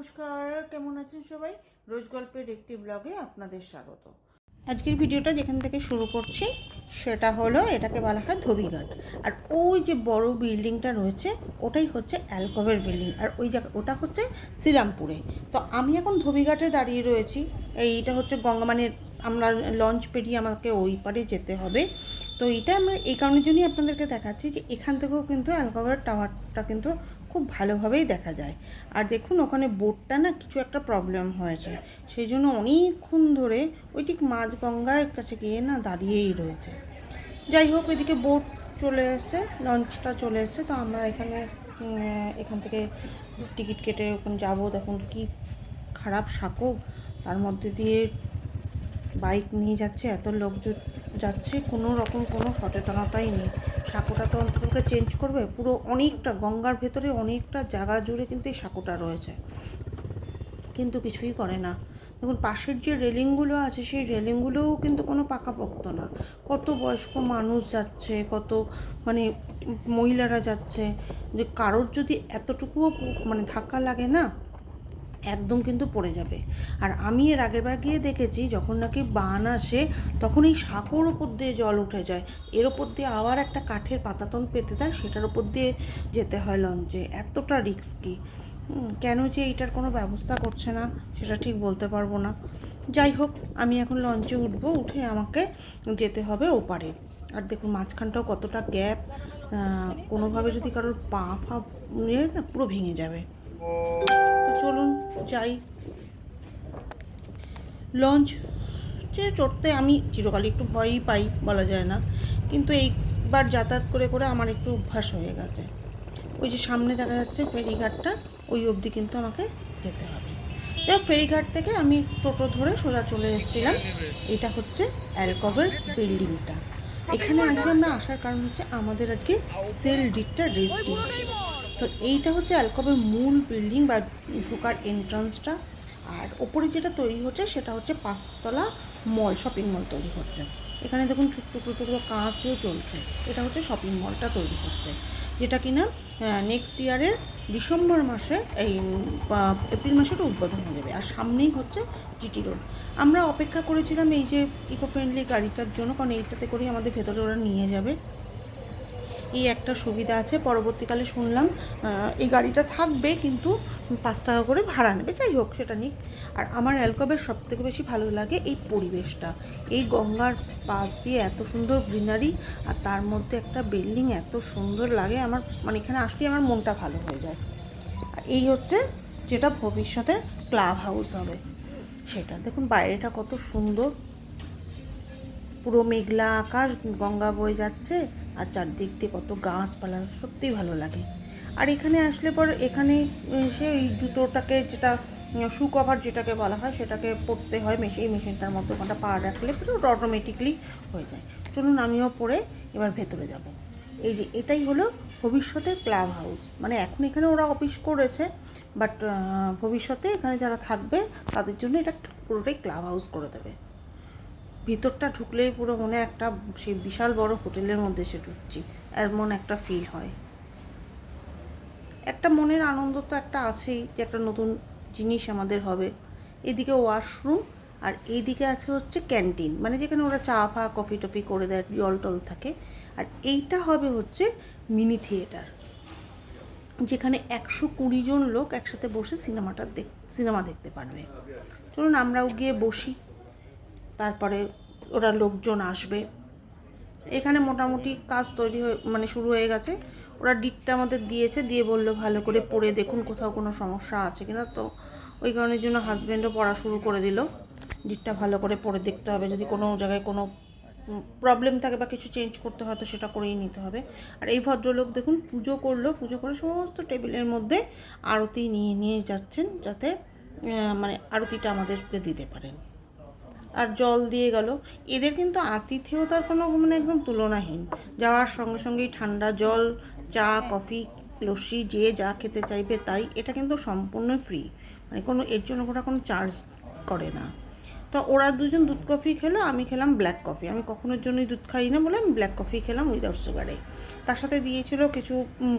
নমস্কার, কেমন আছেন সবাই? রোজ গল্পের একটি ব্লগে আপনাদের স্বাগত। আজকের ভিডিওটা যেখান থেকে শুরু করছি, সেটা হলো এটাকে বলা হয় ধোবিঘাট। আর ওই যে বড় বিল্ডিংটা রয়েছে, ওটাই হচ্ছে অ্যালকোভের বিল্ডিং আর ওই জায়গা, ওটা হচ্ছে শ্রীরামপুরে। তো আমি এখন ধোবিঘাটে দাঁড়িয়ে রয়েছি। এইটা হচ্ছে গঙ্গামানের, আমরা লঞ্চ পেরিয়ে আমাকে ওই পারে যেতে হবে। তো এটা আমরা, এই কারণের জন্যই আপনাদেরকে দেখাচ্ছি যে এখান থেকেও কিন্তু অ্যালকোভের টাওয়ারটা কিন্তু খুব ভালোভাবেই দেখা যায়। আর দেখুন, ওখানে বোটটা না কিছু একটা প্রবলেম হয়েছে। সেই জন্য অনেকক্ষণ ধরে ওই ঠিক মাঝগঙ্গার কাছে গিয়ে না দাঁড়িয়েই রয়েছে। যাই হোক, এদিকে বোট চলে এসছে, লঞ্চটা চলে এসছে। তো আমরা এখানে এখান থেকে টিকিট কেটে ওখানে যাব। দেখুন কি খারাপ সাঁকো। তার মধ্যে দিয়ে বাইক নিয়ে যাচ্ছে, এত লোক জ- যাচ্ছে, কোনো রকম কোনো সচেতনতাই নেই। সাঁকোটা তো অন্তত চেঞ্জ করবে। পুরো অনেকটা গঙ্গার ভেতরে অনেকটা জায়গা জুড়ে কিন্তু এই সাঁকোটা রয়েছে। কিন্তু কিছুই করে না। দেখুন, পাশের যে রেলিংগুলো আছে, সেই রেলিংগুলোও কিন্তু কোনো পাকাপোক্ত না। কত বয়স্ক মানুষ যাচ্ছে, কত মানে মহিলারা যাচ্ছে। যে কারোর যদি এতটুকুও মানে ধাক্কা লাগে না একদম কিন্তু পড়ে যাবে। আর আমি এর আগের বার গিয়ে দেখেছি, যখন নাকি বান আসে, তখন এই সাঁকোর ওপর দিয়ে জল উঠে যায়। এর ওপর দিয়ে আবার একটা কাঠের পাতাতন পেতে দেয়, সেটার ওপর দিয়ে যেতে হয় লঞ্চে। এতটা রিস্কি। কেন যে এইটার কোনো ব্যবস্থা করছে না, সেটা ঠিক বলতে পারব না। যাই হোক, আমি এখন লঞ্চে উঠবো, উঠে আমাকে যেতে হবে ওপারে। আর দেখুন, মাঝখানটাও কতটা গ্যাপ কোনোভাবে যদি কারোর পা ফা পুরো ভেঙে যাবে। চলুন যাই। লঞ্চ যে চড়তে আমি চিরকালই একটু ভয়ই পাই বলা যায় না। কিন্তু এইবার যাতায়াত করে করে আমার একটু অভ্যাস হয়ে গেছে। ওই যে সামনে দেখা যাচ্ছে ফেরিঘাটটা, ওই অবধি কিন্তু আমাকে যেতে হবে। তো ফেরিঘাট থেকে আমি টোটো ধরে সোজা চলে এসেছিলাম। এটা হচ্ছে অ্যালকভের বিল্ডিংটা। এখানে আজকে আমরা আসার কারণ হচ্ছে আমাদের আজকে সেল ডিটটা রেজিস্ট্রি তো এইটা হচ্ছে অ্যালকবের মূল বিল্ডিং বা ঢোকার এন্ট্রান্সটা আর ওপরে যেটা তৈরি হচ্ছে, সেটা হচ্ছে পাঁচতলা মল শপিং মল তৈরি হচ্ছে। এখানে দেখুন টুকরো টুকরো কাঁচও চলছে। এটা হচ্ছে শপিং মলটা তৈরি হচ্ছে। যেটা কিনা নেক্সট ইয়ারের ডিসেম্বর মাসে, এই এপ্রিল মাসে এটা উদ্বোধন হয়ে যাবে। আর সামনেই হচ্ছে জিটি রোড আমরা অপেক্ষা করেছিলাম এই যে ইকো ফ্রেন্ডলি গাড়িটার জন্য, কারণ এইটাতে করেই আমাদের ভেতরে ওরা নিয়ে যাবে। এই একটা সুবিধা আছে, পরবর্তীকালে শুনলাম এই গাড়িটা থাকবে কিন্তু পাঁচ টাকা করে ভাড়া নেবে। যাই হোক, সেটা নিক। আর আমার অ্যালকবের সব থেকে বেশি ভালো লাগে এই পরিবেশটা। এই গঙ্গার পাশ দিয়ে এত সুন্দর গ্রিনারি আর তার মধ্যে একটা বিল্ডিং এত সুন্দর লাগে, আমার মানে এখানে আসলে আমার মনটা ভালো হয়ে যায়। আর এই হচ্ছে যেটা ভবিষ্যতে ক্লাব হাউস হবে। সেটা দেখুন, বাইরেটা কত সুন্দর। পুরো মেঘলা আকাশ, গঙ্গা বয়ে যাচ্ছে। আর চারদিক দিয়ে কত গাছপালা সত্যিই ভালো লাগে। আর এখানে আসলে পর এখানে এসে এই জুতোটাকে যেটা শু কভার যেটাকে বলা হয়, সেটাকে পরতে হয়, মেশিন, এই মেশিনটার মধ্যে ওখানটা পা রাখলে পুরো অটোমেটিকলি হয়ে যায়। চলুন আমিও পরে এবার ভেতরে যাব। এই যে, এটাই হলো ভবিষ্যতের ক্লাব হাউস মানে এখন এখানে ওরা অফিস করেছে বাট ভবিষ্যতে এখানে যারা থাকবে, তাদের জন্য এটা পুরোটাই ক্লাব হাউস করে দেবে। ভিতরটা ঢুকলেই পুরো মনে একটা সে বিশাল বড় হোটেলের মধ্যে এসে ঢুকছি, এমন একটা ফিল হয়। একটা মনের আনন্দ তো একটা আছেই যে একটা নতুন জিনিস আমাদের হবে। এদিকে ওয়াশরুম আর এইদিকে আছে হচ্ছে ক্যান্টিন মানে যেখানে ওরা চা ফা কফি টফি করে দেয়, জল টল থাকে। আর এইটা হবে হচ্ছে মিনি থিয়েটার যেখানে একশো কুড়ি জন লোক একসাথে বসে সিনেমাটা দেখ সিনেমা দেখতে পারবে। চলুন আমরাও গিয়ে বসি। তারপরে ওরা লোকজন আসবে। এখানে মোটামুটি কাজ তৈরি হয়ে মানে শুরু হয়ে গেছে। ওরা ডিটটা আমাদের দিয়েছে, দিয়ে বলল ভালো করে পড়ে দেখুন কোথাও কোনো সমস্যা আছে কিনা। তো ওই কারণের জন্য হাজব্যান্ডও পড়া শুরু করে দিল। ডিটটা ভালো করে পড়ে দেখতে হবে। যদি কোনো জায়গায় কোনো প্রবলেম থাকে বা কিছু চেঞ্জ করতে হয় তো সেটা করেই নিতে হবে। আর এই ভদ্রলোক দেখুন পুজো করল। পুজো করে সমস্ত টেবিলের মধ্যে আরতি নিয়ে নিয়ে যাচ্ছেন যাতে মানে আরতিটা আমাদেরকে দিতে পারেন। আর জল দিয়ে গেল। এদের কিন্তু আতিথেয়তার কোনো মানে একদম তুলনাহীন। যাওয়ার সঙ্গে সঙ্গেই ঠান্ডা জল, চা, কফি, লস্যি, যে যা খেতে চাইবে তাই, এটা কিন্তু সম্পূর্ণ ফ্রি মানে কোনো, এর জন্য ওরা কোনো চার্জ করে না। তো ওরা দুজন দুধ কফি খেলো, আমি খেলাম ব্ল্যাক কফি আমি কখনোর জন্যই দুধ খাই না বলে আমি ব্ল্যাক কফি খেলাম উইদাউট সুগারে তার সাথে দিয়েছিল কিছু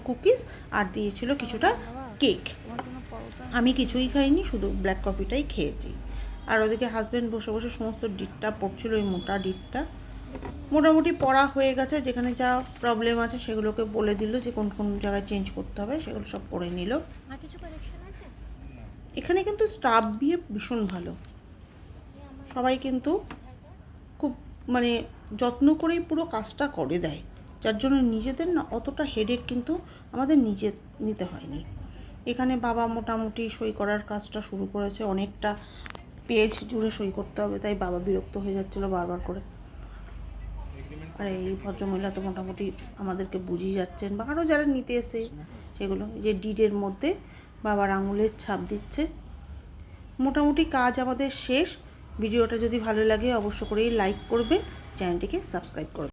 কুকিজ আর দিয়েছিল কিছুটা কেক আমি কিছুই খাইনি, শুধু ব্ল্যাক কফিটাই খেয়েছি। আর ওদিকে হাজব্যান্ড বসে বসে সমস্ত ডিটটা পড়ছিল ওই মোটা ডিটটা মোটামুটি পড়া হয়ে গেছে যেখানে যা প্রবলেম আছে সেগুলোকে বলে দিল যে কোন কোন জায়গায় চেঞ্জ করতে হবে সেগুলো সব পড়ে নিল। এখানে কিন্তু স্টাফ দিয়ে ভীষণ ভালো। সবাই কিন্তু খুব মানে যত্ন করেই পুরো কাজটা করে দেয়। যার জন্য নিজেদের না অতটা হেডেক কিন্তু আমাদের নিজে নিতে হয়নি। এখানে বাবা মোটামুটি সই করার কাজটা শুরু করেছে অনেকটা। পেজ জুড়ে সই করতে হবে, তাই বাবা বিরক্ত হয়ে যাচ্ছিল বারবার করে। আর এই ভদ্রমহিলা তো মোটামুটি আমাদেরকে বুঝিয়ে যাচ্ছেন, বা আরও যারা নিতে এসে সেগুলো, যে ডিডের মধ্যে বাবার আঙুলের ছাপ দিচ্ছে। মোটামুটি কাজ আমাদের শেষ। ভিডিওটা যদি ভালো লাগে, অবশ্য করেই লাইক করবেন, চ্যানেলটিকে সাবস্ক্রাইব করবেন